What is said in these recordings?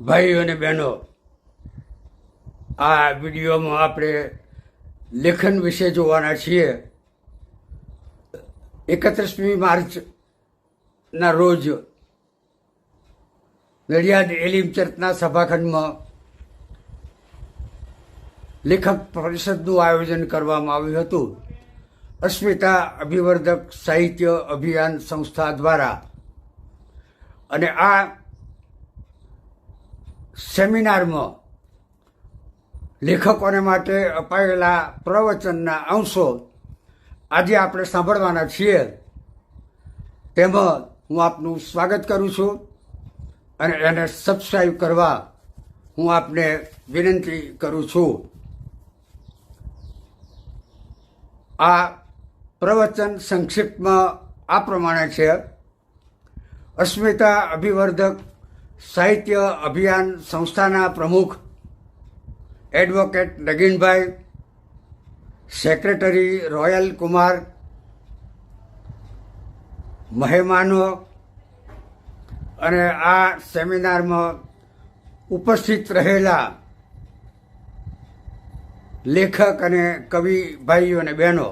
ભાઈઓ અને બહેનો, આ વિડીયોમાં આપણે લેખન વિશે જોવાના છીએ. એકત્રીસમી માર્ચના રોજ નડિયાદ એલિમ ચર્ચના સભાખંડમાં લેખક પરિષદનું આયોજન કરવામાં આવ્યું હતું. અસ્મિતા અભિવર્ધક સાહિત્ય અભિયાન સંસ્થા દ્વારા. અને આ સેમિનારમાં લેખકોને માટે અપાયેલા પ્રવચનના અંશો આજે આપણે સાંભળવાના છીએ. તેમાં હું આપનું સ્વાગત કરું છું અને એને સબસ્ક્રાઈબ કરવા હું આપને વિનંતી કરું છું. આ પ્રવચન સંક્ષિપ્તમાં આ પ્રમાણે છે. અસ્મિતા અભિવર્ધક સાહિત્ય અભિયાન સંસ્થાના પ્રમુખ advocate Naginbhai, secretary royal Kumar, મહેમાનો અને આ સેમિનારમાં ઉપસ્થિત રહેલા લેખક અને કવિ ભાઈઓ અને બહેનો,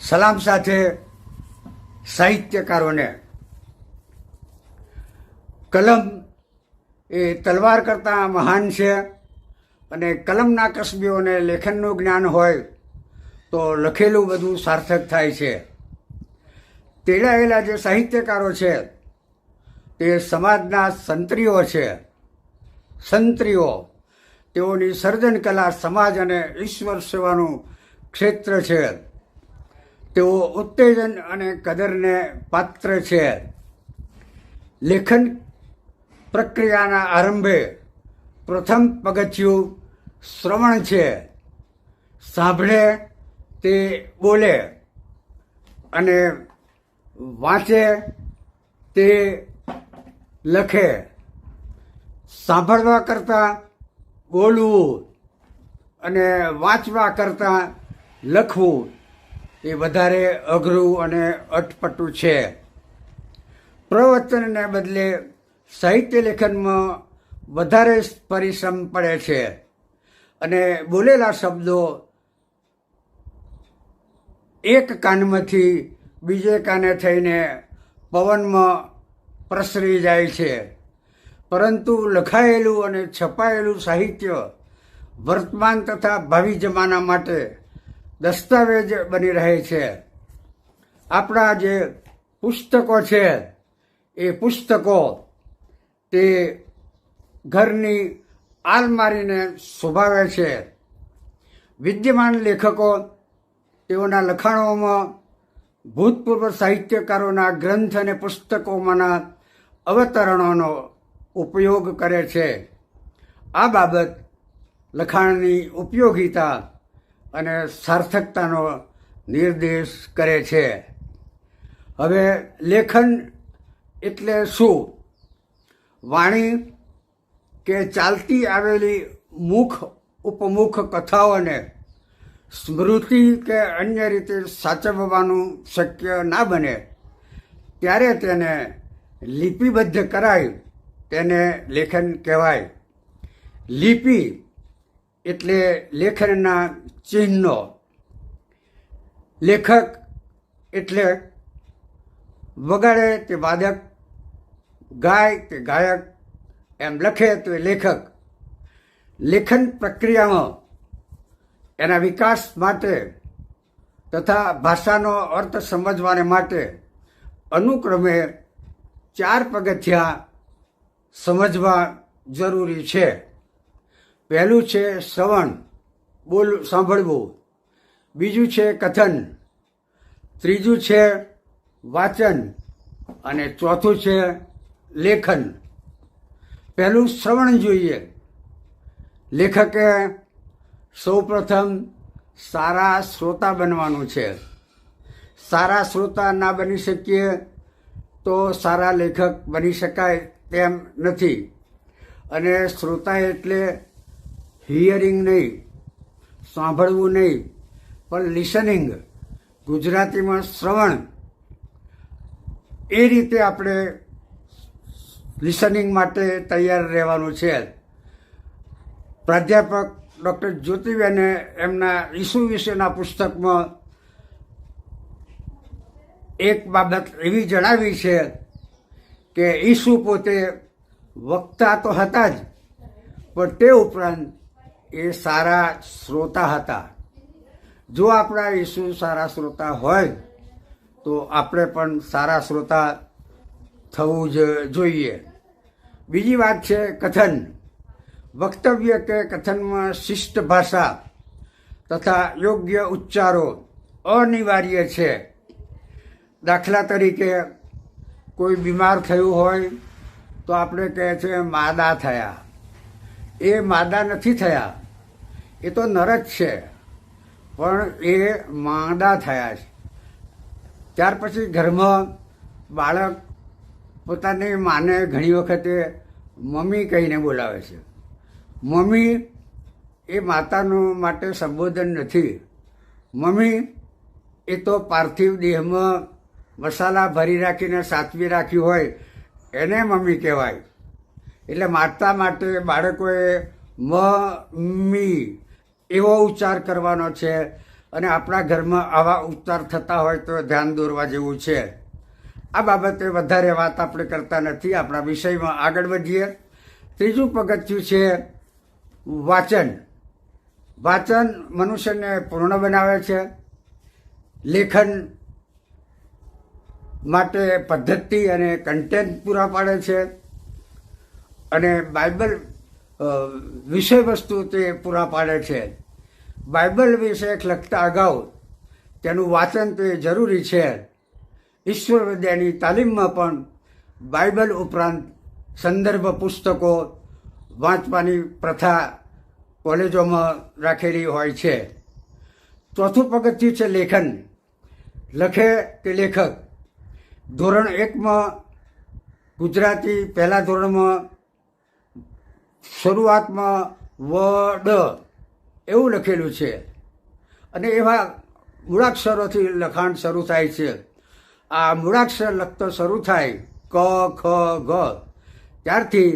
સલામ સાથે સાહિત્યકારોને કલમ એ તલવાર કરતાં મહાન છે. અને કલમના કસબીઓને લેખનનું જ્ઞાન હોય તો લખેલું બધું સાર્થક થાય છે. તેડાયેલા જે સાહિત્યકારો છે, તે સમાજના સંત્રીઓ છે. સંત્રીઓ, તેઓની સર્જન કલા સમાજ અને ઈશ્વર સેવાનું ક્ષેત્ર છે. તેઓ ઉત્તેજન અને કદરને પાત્ર છે. લેખન પ્રક્રિયાના આરંભે પ્રથમ પગથિયું શ્રવણ છે. સાંભળે તે બોલે અને વાંચે તે લખે. સાંભળવા કરતાં બોલવું અને વાંચવા કરતાં લખવું એ વધારે અઘરું અને અટપટું છે. પ્રવચનને બદલે સાહિત્ય લેખનમાં વધારે પરિશ્રમ પડે છે. અને બોલેલા શબ્દો એક કાનમાંથી બીજે કાને થઈને પવનમાં પ્રસરી જાય છે. પરંતુ લખાયેલું અને છપાયેલું સાહિત્ય વર્તમાન તથા ભાવિ જમાના માટે દસ્તાવેજ બની રહે છે. આપણા જે પુસ્તકો છે, એ પુસ્તકો તે ઘરની આલમારીને શોભાવે છે. વિદ્યમાન લેખકો તેઓના લખાણોમાં ભૂતપૂર્વ સાહિત્યકારોના ગ્રંથ અને પુસ્તકોમાંના અવતરણોનો ઉપયોગ કરે છે. આ બાબત લખાણની ઉપયોગિતા અને સાર્થકતાનો નિર્દેશ કરે છે. હવે લેખન એટલે શું? વાણી કે ચાલતી આવેલી મુખ ઉપમુખ કથાઓને સ્મૃતિ કે અન્ય રીતે સાચવવાનું શક્ય ના બને, ત્યારે તેને લિપિબદ્ધ કરાય તેને લેખન કહેવાય. લિપિ એટલે લેખનના ચિહ્નો. લેખક એટલે વગાડે તે વાદક ગાય કે ગાયક એમ લખે તો એ લેખક. લેખન પ્રક્રિયામાં એના વિકાસ માટે તથા ભાષાનો અર્થ સમજવાને માટે અનુક્રમે ચાર પગથિયા સમજવા જરૂરી છે. પહેલું છે શ્રવણ, બોલ, સાંભળવું. બીજું છે કથન. ત્રીજું છે વાચન. અને ચોથું છે લેખન. પહેલું શ્રવણ જોઈએ. લેખકે સૌપ્રથમ સારા શ્રોતા બનવાનું છે. સારા શ્રોતા ના બની શકીએ તો સારા લેખક બની શકાય તેમ નથી. અને શ્રોતા એટલે હિયરિંગ નહીં, સાંભળવું નહીં, પણ લિસનિંગ, ગુજરાતીમાં શ્રવણ. એ રીતે આપણે લિસનિંગ માટે તૈયાર રહેવાનું છે. પ્રાધ્યાપક ડૉક્ટર જ્યોતિબેને એમના ઈસુ વિશેના પુસ્તકમાં એક બાબત એવી જણાવી છે કે ઈસુ પોતે વક્તા તો હતા જ, પણ તે ઉપરાંત એ સારા શ્રોતા હતા. જો આપણા ઈસુ સારા શ્રોતા હોય, તો આપણે પણ સારા શ્રોતા થવું જ જોઈએ. બીજી વાત છે કથન. વક્તવ્ય કે કથનમાં શિષ્ટ ભાષા તથા યોગ્ય ઉચ્ચારો અનિવાર્ય છે. દાખલા તરીકે કોઈ બીમાર થયું હોય તો આપણે કહે છે માદા થયા. એ માદા નથી થયા. એ તો નર જ છે. પણ એ માંદા થયા છે. ત્યાર પછી ઘરમાં બાળક પોતાની માને ઘણી વખતે મમ્મી કહીને બોલાવે છે. મમ્મી, એ માતાનું માટે સંબોધન નથી. મમ્મી, એ તો પાર્થિવ દેહમાં મસાલા ભરી રાખીને સાચવી રાખ્યું હોય, એને મમ્મી કહેવાય. એટલે માતા માટે બાળકોએ મમ્મી એવો ઉચ્ચાર કરવાનો છે અને આપણા ઘરમાં આવા ઉચ્ચાર થતા હોય તો ધ્યાન દોરવા જેવું છે. આ બાબતે વધારે વાત આપણે કરતા નથી. આપણા વિષયમાં આગળ વધીએ. ત્રીજું પગથિયું છે વાચન. વાચન મનુષ્યને પૂર્ણ બનાવે છે. લેખન માટે પદ્ધતિ અને કન્ટેન્ટ પૂરા પાડે છે. અને બાઇબલ વિષય વસ્તુ તે પૂરા પાડે છે. બાઇબલ વિશે લખતા અગાઉ તેનું વાંચન તે જરૂરી છે. ઈશ્વર વિદ્યાની તાલીમમાં પણ બાઇબલ ઉપરાંત સંદર્ભ પુસ્તકો વાંચવાની પ્રથા કોલેજોમાં રાખેલી હોય છે. ચોથું પગથિયું છે લેખન. લખે કે લેખક? ધોરણ એકમાં ગુજરાતી પહેલા ધોરણમાં, શરૂઆતમાં વ, ડ એવું લખેલું છે. અને એવા મૂળાક્ષરોથી લખાણ શરૂ થાય છે. આ મૂળાક્ષર લખતો શરૂ થાય ક, ખ, ગ. ત્યારથી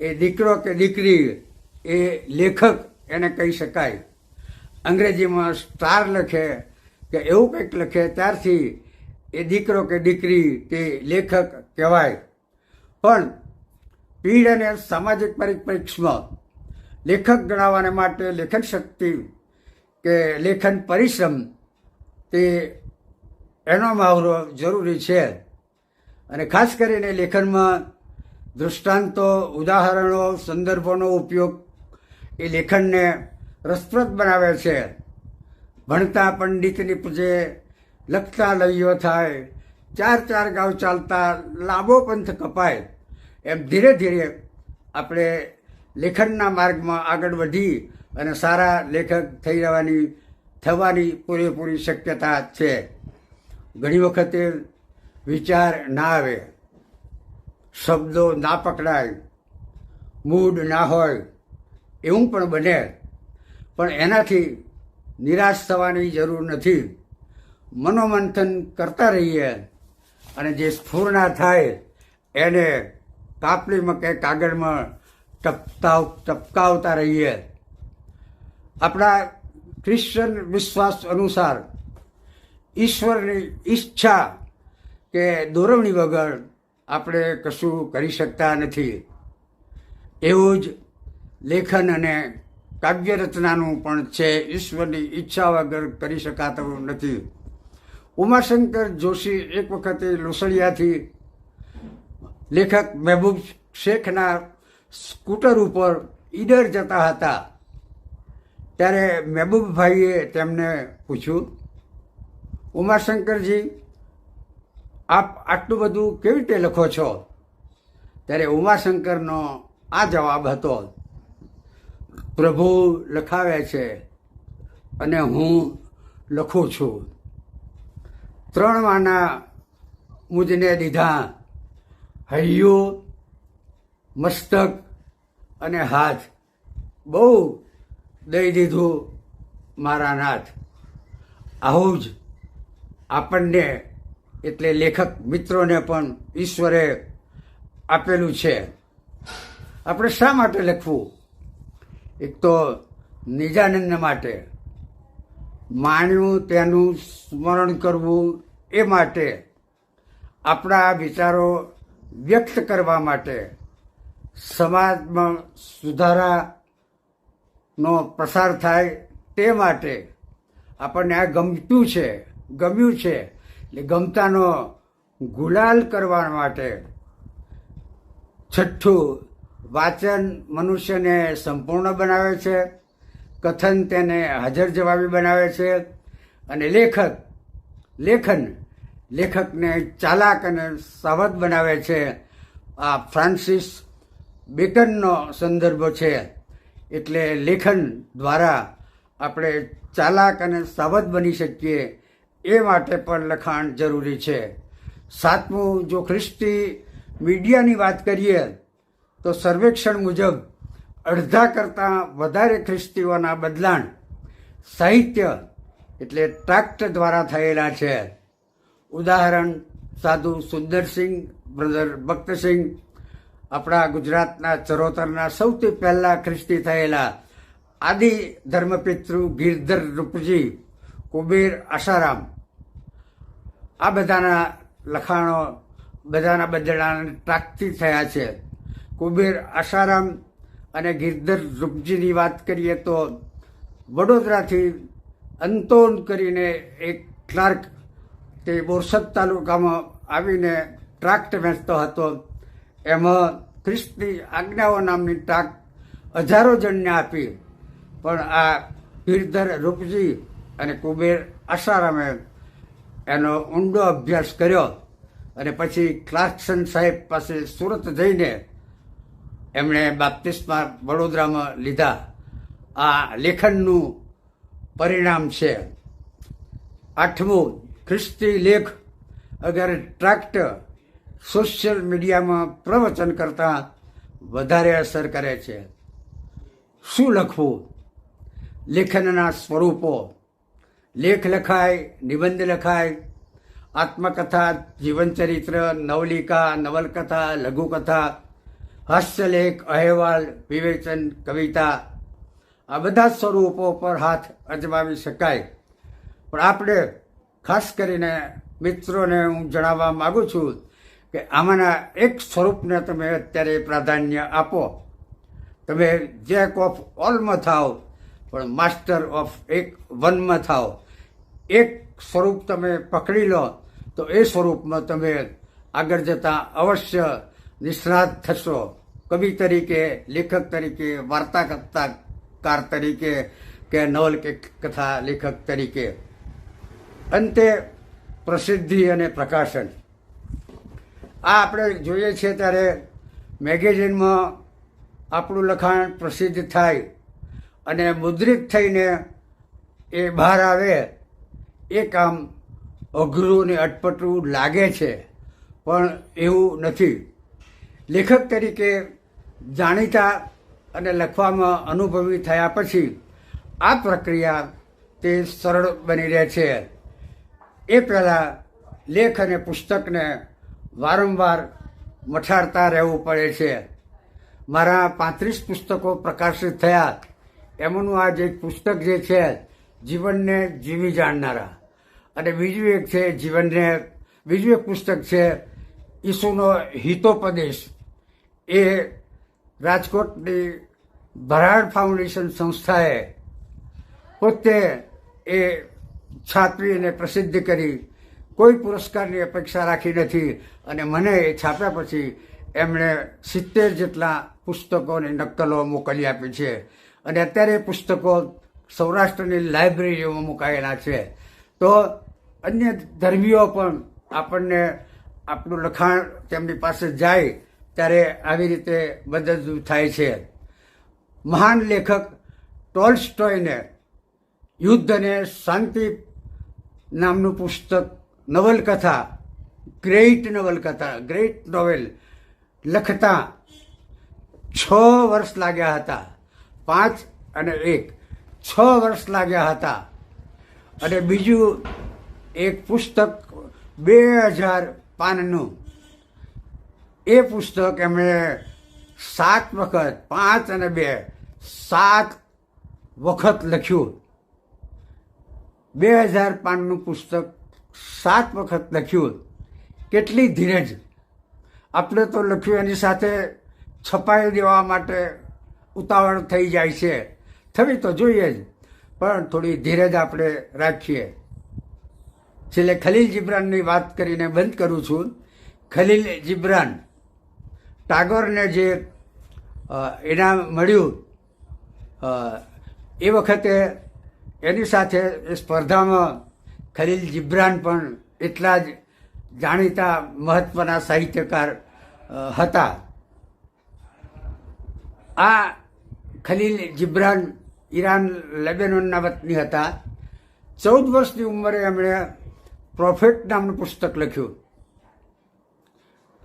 એ દીકરો કે દીકરી એ લેખક એને કહી શકાય. અંગ્રેજીમાં સ્ટાર લખે કે એવું કંઈક લખે, ત્યારથી એ દીકરો કે દીકરી તે લેખક કહેવાય. પણ પીઢ અને સામાજિક પરિપ્રેક્ષમાં લેખક ગણાવવાને માટે લેખન શક્તિ કે લેખન પરિશ્રમ તે એનો મહાવરો જરૂરી છે. અને ખાસ કરીને લેખનમાં દૃષ્ટાંતો, ઉદાહરણો, સંદર્ભોનો ઉપયોગ એ લેખનને રસપ્રદ બનાવે છે. ભણતા પંડિતની પૂજે લખતા લઈઓ થાય, ચાર ચાર ગાંવ ચાલતા લાંબો પંથ કપાય, એમ ધીરે ધીરે આપણે લેખનના માર્ગમાં આગળ વધી અને સારા લેખક થઈ રહેવાની, થવાની પૂરેપૂરી શક્યતા છે. ઘણી વખતે વિચાર ના આવે, શબ્દો ના પકડાય, મૂડ ના હોય, એવું પણ બને. પણ એનાથી નિરાશ થવાની જરૂર નથી. મનોમંથન કરતા રહીએ અને જે સ્ફૂર્ણા થાય, એને કાપલીમાં કે કાગળમાં ટપતા ટપકાવતા રહીએ. આપણા ક્રિશ્ચન વિશ્વાસ અનુસાર ઈશ્વરની ઈચ્છા કે દોરવણી વગર આપણે કશું કરી શકતા નથી. એવું જ લેખન અને કાવ્ય રચનાનું પણ છે. ઈશ્વરની ઈચ્છા વગર કરી શકાતું નથી. ઉમાશંકર જોશી એક વખતે લોસડિયાથી લેખક મહેબૂબ શેખના સ્કૂટર ઉપર ઈડર જતા હતા. ત્યારે મહેબૂબભાઈએ તેમને પૂછ્યું ઉમાશંકરજી, આપ આટલું બધું કેવી રીતે લખો છો? ત્યારે ઉમાશંકરનો આ જવાબ હતો, પ્રભુ લખાવે છે અને હું લખું છું. ત્રણ વાના મુજને દીધા, હૈયું, મસ્તક અને હાથ. બહુ દઈ દીધું મારા નાથ. આવું જ આપણને, એટલે લેખક મિત્રોને પણ ઈશ્વરે આપેલું છે. આપણે શા માટે લખવું? એક તો નિજાનંદ માટે, માણ્યું તેનું સ્મરણ કરવું એ માટે, આપણા વિચારો વ્યક્ત કરવા માટે, સમાજમાં સુધારાનો પ્રસાર થાય તે માટે આપણને આ ગમતું છે. ગમ્યું છે. એટલે ગમતાનો ગુલાલ કરવા માટે છઠ્ઠું વાચન મનુષ્યને સંપૂર્ણ બનાવે છે. કથન તેને હાજર જવાબી બનાવે છે. અને લેખક, લેખન, લેખકને ચાલાક અને સાવધ બનાવે છે. આ ફ્રાન્સિસ બેકનનો સંદર્ભ છે. એટલે લેખન દ્વારા આપણે ચાલાક અને સાવધ બની શકીએ. એ માટે પણ લખાણ જરૂરી છે. સાતમું, જો ખ્રિસ્તી મીડિયાની વાત કરીએ, તો સર્વેક્ષણ મુજબ અડધા કરતાં વધારે ખ્રિસ્તીઓના બદલાણ સાહિત્ય એટલે ટ્રાક્ટ દ્વારા થયેલા છે. ઉદાહરણ, સાધુ સુંદરસિંહ બ્રધર ભક્તસિંહ આપણા ગુજરાતના ચરોતરના સૌથી પહેલા ખ્રિસ્તી થયેલા આદિ ધર્મપિતૃ ગિરધર રૂપજી, કુબેર આશારામ આ બધાના લખાણો બધાના બદલાણ ટ્રાકથી થયા છે. કુબેર આસારામ અને ગિરધર રૂપજીની વાત કરીએ તો વડોદરાથી અંતોન કરીને એક ક્લાર્ક તે બોરસદ તાલુકામાં આવીને ટ્રાક્ટ વેચતો હતો. એમાં ખ્રિસ્તી આજ્ઞાઓ નામની ટ્રાક હજારો જણને આપી. પણ આ ગિરધર રૂપજી અને કુબેર આશારામે એનો ઊંડો અભ્યાસ કર્યો અને પછી ક્લાર્કસન સાહેબ પાસે સુરત જઈને એમણે બાપ્તિસ્મા વડોદરામાં લીધા. આ લેખનનું પરિણામ છે. આઠમું ખ્રિસ્તી લેખ અગર ટ્રાક્ટ સોશિયલ મીડિયામાં પ્રવચન કરતાં વધારે અસર કરે છે. શું લખવું? લેખનના સ્વરૂપો લેખ લખાય, નિબંધ લખાય, આત્મકથા જીવનચરિત્ર નવલિકા, નવલકથા, લઘુકથા, હાસ્યલેખ, અહેવાલ, વિવેચન, કવિતા આ બધા સ્વરૂપો પર હાથ અજમાવી શકાય. પણ આપણે ખાસ કરીને મિત્રોને હું જણાવવા માગું છું કે આમાંના એક સ્વરૂપને તમે અત્યારે પ્રાધાન્ય આપો. તમે જેક ઓફ ઓલમાં થાવ પણ માસ્ટર ઓફ એક વનમાં થાવ એક સ્વરૂપ તમે પકડી લો, તો એ સ્વરૂપમાં તમે આગળ જતાં અવશ્ય નિષ્ણાત થશો. કવિ તરીકે, લેખક તરીકે વાર્તા કથાકાર તરીકે કે નવલ કે કથા લેખક તરીકે. અંતે પ્રસિદ્ધિ અને પ્રકાશન. આ આપણે જોઈએ છીએ ત્યારે મેગેઝિનમાં આપણું લખાણ પ્રસિદ્ધ થાય અને મુદ્રિત થઈને એ બહાર આવે એ કામ અઘરું ને અટપટું લાગે છે, પણ એવું નથી. લેખક તરીકે જાણીતા અને લખવામાં અનુભવી થયા પછી આ પ્રક્રિયા તે સરળ બની રહે છે. એ પહેલાં લેખ અને પુસ્તકને વારંવાર મઠાડતા રહેવું પડે છે. મારા પાંત્રીસ પુસ્તકો પ્રકાશિત થયા. એમનું આ જે પુસ્તક જે છે જીવનને જીવી જાણનારા. અને બીજું એક છે જીવનને, બીજું એક પુસ્તક છે ઈસુનો હિતોપદેશ. એ રાજકોટની ભરાડ ફાઉન્ડેશન સંસ્થાએ પોતે એ છાપી પ્રસિદ્ધ કરી. કોઈ પુરસ્કારની અપેક્ષા રાખી નથી અને મને એ છાપ્યા પછી એમણે સિત્તેર જેટલા પુસ્તકોની નકલો મોકલી આપી છે. અને અત્યારે પુસ્તકો સૌરાષ્ટ્રની લાઇબ્રેરીઓમાં મુકાયેલા છે. તો અન્ય ધર્મીઓ પણ આપણને આપણું લખાણ તેમની પાસે જાય ત્યારે આવી રીતે મદદરૂપ થાય છે. મહાન લેખક ટોલ્સ્ટોયને યુદ્ધ અને શાંતિ નામનું પુસ્તક નવલકથા, ગ્રેટ નવલકથા, ગ્રેટ નોવેલ લખતા છ વર્ષ લાગ્યા હતા. પાંચ અને એક. છ વર્ષ લાગ્યા હતા. અને બીજું એક પુસ્તક બે હજાર પાનનું એ પુસ્તક એમણે સાત વખત, પાંચ અને બે, સાત વખત લખ્યું. બે હજાર પાનનું પુસ્તક સાત વખત લખ્યું. કેટલી ધીરજ. આપણે તો લખ્યું એની સાથે છપાઈ દેવા માટે ઉતાવળ થઈ જાય છે. થવી તો જોઈએ જ, પણ થોડી ધીરજ આપણે રાખીએ. છેલ્લે ખલીલ જિબ્રાનની વાત કરીને બંધ કરું છું. ખલીલ જિબ્રાન, ટાગોરને જે એના મળ્યું એ વખતે એની સાથે સ્પર્ધામાં ખલીલ જિબ્રાન પણ એટલા જ જાણીતા મહત્વના સાહિત્યકાર હતા. આ ખલીલ જીબ્રાન ઈરાન લેબેનોનના વતની હતા. ચૌદ વર્ષની ઉંમરે એમણે પ્રોફેટ નામનું પુસ્તક લખ્યું.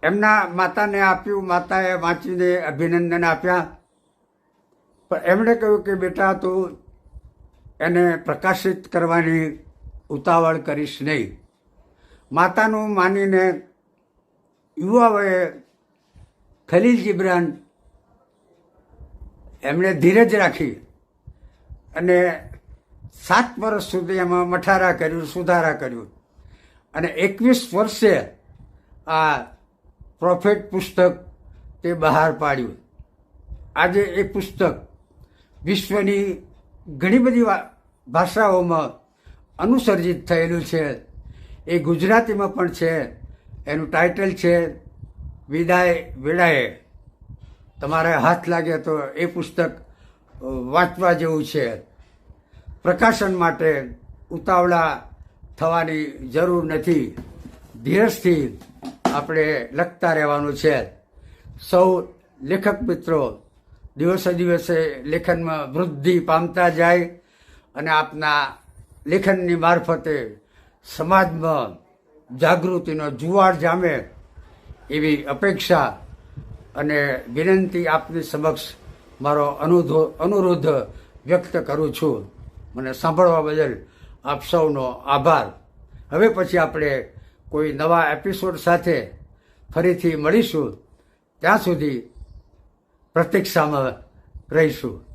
એમના માતાને આપ્યું, માતાએ વાંચીને અભિનંદન આપ્યા. પણ એમણે કહ્યું કે, બેટા, તું એને પ્રકાશિત કરવાની ઉતાવળ કરીશ નહીં. માતાનું માનીને યુવાઓએ ખલીલ જીબ્રાન એમણે ધીરજ રાખી અને સાત વર્ષ સુધી એમાં મઠારા કર્યું, સુધારા કર્યું. અને એકવીસ વર્ષે આ પ્રોફેટ પુસ્તક તે બહાર પાડ્યું. આજે એ પુસ્તક વિશ્વની ઘણી બધી ભાષાઓમાં અનુસર્જિત થયેલું છે. એ ગુજરાતીમાં પણ છે. એનું ટાઇટલ છે, વિદાય વેળાએ તમારે હાથ લાગે તો એ પુસ્તક વાંચવા જેવું છે. પ્રકાશન માટે ઉતાવળા થવાની જરૂર નથી. ધીરજથી આપણે લખતા રહેવાનું છે. સૌ લેખક મિત્રો, દિવસે દિવસે લેખનમાં વૃદ્ધિ પામતા જાય અને આપના લેખનની મારફતે સમાજમાં જાગૃતિનો જુવાળ જામે એવી અપેક્ષા અને વિનંતી આપની સમક્ષ મારો અનુધો, અનુરોધ વ્યક્ત કરું છું. મને સાંભળવા બદલ આપ સૌનો આભાર. હવે પછી આપણે કોઈ નવા એપિસોડ સાથે ફરીથી મળીશું. ત્યાં સુધી પ્રતીક્ષામાં રહીશું.